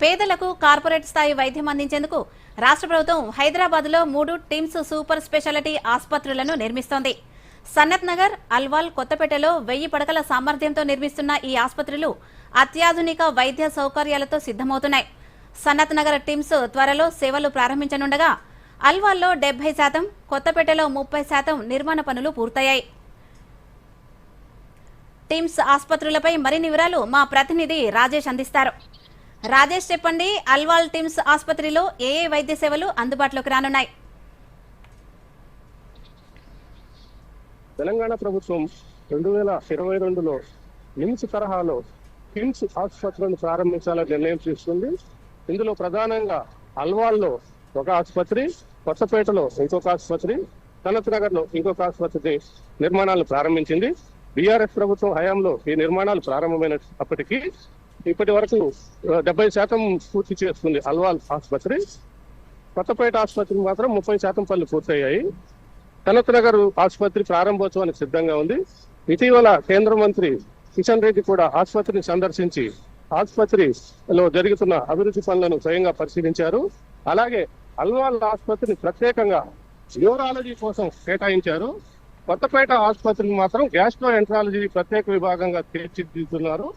పేదలకు కార్పొరేట్ స్థాయి వైద్యం అందించేందుకు రాష్ట్ర ప్రభుత్వం హైదరాబాద్లో మూడు టిమ్స్ సూపర్ స్పెషాలిటీ ఆసుపత్రులను నిర్మిస్తోంది. సన్నత్ నగర్ అల్వాల్ కొత్తపేటలో వెయ్యి పడకల సామర్థ్యంతో నిర్మిస్తున్న ఈ ఆసుపత్రులు అత్యాధునిక వైద్య సౌకర్యాలతో సిద్ధమవుతున్నాయి. సన్నత్ నగర్ టిమ్స్ త్వరలో సేవలు ప్రారంభించనుండగా అల్వాల్లో డెబ్బై శాతం కొత్తపేటలో ముప్పై శాతం నిర్మాణ పనులు పూర్తయ్యాయి. టిమ్స్ ఆసుపత్రులపై మరిన్ని వివరాలు మా ప్రతినిధి రాజేష్ అందిస్తారు. రాజేష్ చెప్పండి అల్వాల్ టిమ్స్ ఆసుపత్రిలో ఏ ఏ వైద్య సేవలు అందుబాటులోకి రానున్నాయి? తెలంగాణ ప్రభుత్వం రెండు వేల ఇరవై రెండులో నిమ్స్ తరహాలో కిమ్స్ ఆసుపత్రులను ప్రారంభించాలని నిర్ణయం తీసుకుంది. ఇందులో ప్రధానంగా అల్వాల్లో ఒక ఆసుపత్రి కొత్తపేటలో ఇంకొక ఆసుపత్రి సనత్ నగర్లో ఇంకొక ఆసుపత్రి నిర్మాణాలు ప్రారంభించింది. బీఆర్ఎస్ ప్రభుత్వం హయాంలో ఈ నిర్మాణాలు ప్రారంభమైనప్పటికీ ఇప్పటి వరకు డెబ్బై శాతం పూర్తి చేస్తుంది అల్వాల్ ఆసుపత్రి. కొత్తపేట ఆసుపత్రికి మాత్రం ముప్పై శాతం పనులు పూర్తయ్యాయి. కనత్ నగర్ ఆసుపత్రి ప్రారంభోత్సవానికి సిద్ధంగా ఉంది. ఇటీవల కేంద్ర మంత్రి కిషన్ రెడ్డి కూడా ఆసుపత్రిని సందర్శించి ఆసుపత్రిలో జరుగుతున్న అభివృద్ధి పనులను స్వయంగా పరిశీలించారు. అలాగే అల్వాల్ ఆసుపత్రిని ప్రత్యేకంగా న్యూరాలజీ కోసం కేటాయించారు. కొత్తపేట ఆసుపత్రిని మాత్రం గ్యాస్ట్రో ఎంట్రాలజీ ప్రత్యేక విభాగంగా తీర్చిదిద్దుతున్నారు.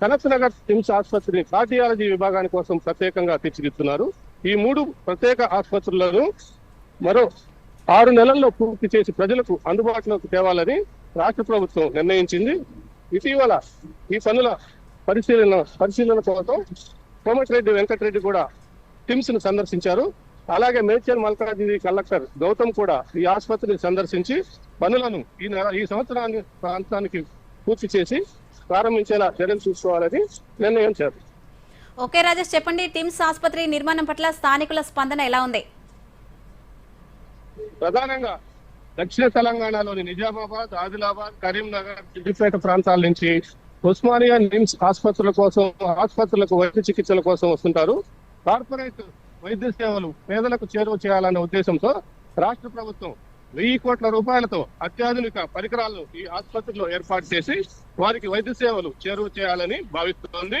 సనత్ నగర్ టిమ్స్ ఆసుపత్రిని కార్డియాలజీ విభాగాని కోసం ప్రత్యేకంగా తీర్చిదిద్దుతున్నారు. ఈ మూడు ప్రత్యేక ఆసుపత్రులను మరో ఆరు నెలల్లో పూర్తి చేసి ప్రజలకు అందుబాటులోకి తేవాలని రాష్ట్ర ప్రభుత్వం నిర్ణయించింది. ఇటీవల ఈ పనుల పరిశీలన పరిశీలన కోసం కోమటిరెడ్డి వెంకటరెడ్డి కూడా టిమ్స్ను సందర్శించారు. అలాగే మేడ్చల్ మల్కాజిగిరి కలెక్టర్ గౌతమ్ కూడా ఈ ఆసుపత్రిని సందర్శించి పనులను ఈ నెల ఈ సంవత్సరానికి ప్రాంతానికి పూర్తి చేసి ప్రారంభించేలా చర్యలు తీసుకోవాలని నిర్ణయం చేశారు ఓకే రాజేష్ చెప్పండి టిమ్స్ ఆసుపత్రి నిర్మాణం పట్ల స్థానికుల స్పందన ఎలా ఉంది? ప్రధానంగా దక్షిణ తెలంగాణలోని నిజామాబాద్ ఆదిలాబాద్ కరీంనగర్ సిద్దిపేట ప్రాంతాల నుంచి ఉస్మానియా నిమ్స్ ఆసుపత్రుల కోసం ఆసుపత్రులకు వైద్య చికిత్సల కోసం వస్తుంటారు. కార్పొరేట్ వైద్య సేవలు పేదలకు చేరువ చేయాలన్న ఉద్దేశంతో రాష్ట్ర ప్రభుత్వం వెయ్యి కోట్ల రూపాయలతో అత్యాధునిక పరికరాలను ఈ ఆసుపత్రిలో ఏర్పాటు చేసి వారికి వైద్య సేవలు చేరువ చేయాలని భావిస్తోంది.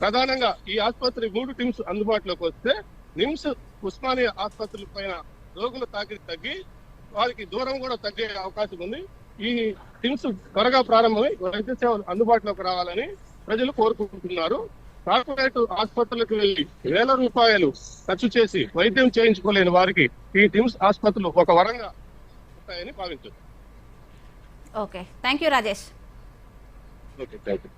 ప్రధానంగా ఈ ఆసుపత్రి మూడు టీమ్స్ అందుబాటులోకి వస్తే నిమ్స్ ఉస్మానియా ఆసుపత్రుల పైన రోగుల తాకిడి తగ్గి వారికి దూరం కూడా తగ్గే అవకాశం ఉంది. ఈ టీమ్స్ త్వరగా ప్రారంభమై వైద్య సేవలు అందుబాటులోకి రావాలని ప్రజలు కోరుకుంటున్నారు. కార్పొరేట్ ఆసుపత్రులకు వెళ్ళి వేల రూపాయలు ఖర్చు చేసి వైద్యం చేయించుకోలేని వారికి ఈ టిమ్స్ ఆసుపత్రులు ఒక వరంగా ఉంటాయని భావించారు okay thank you Rajesh okay thank you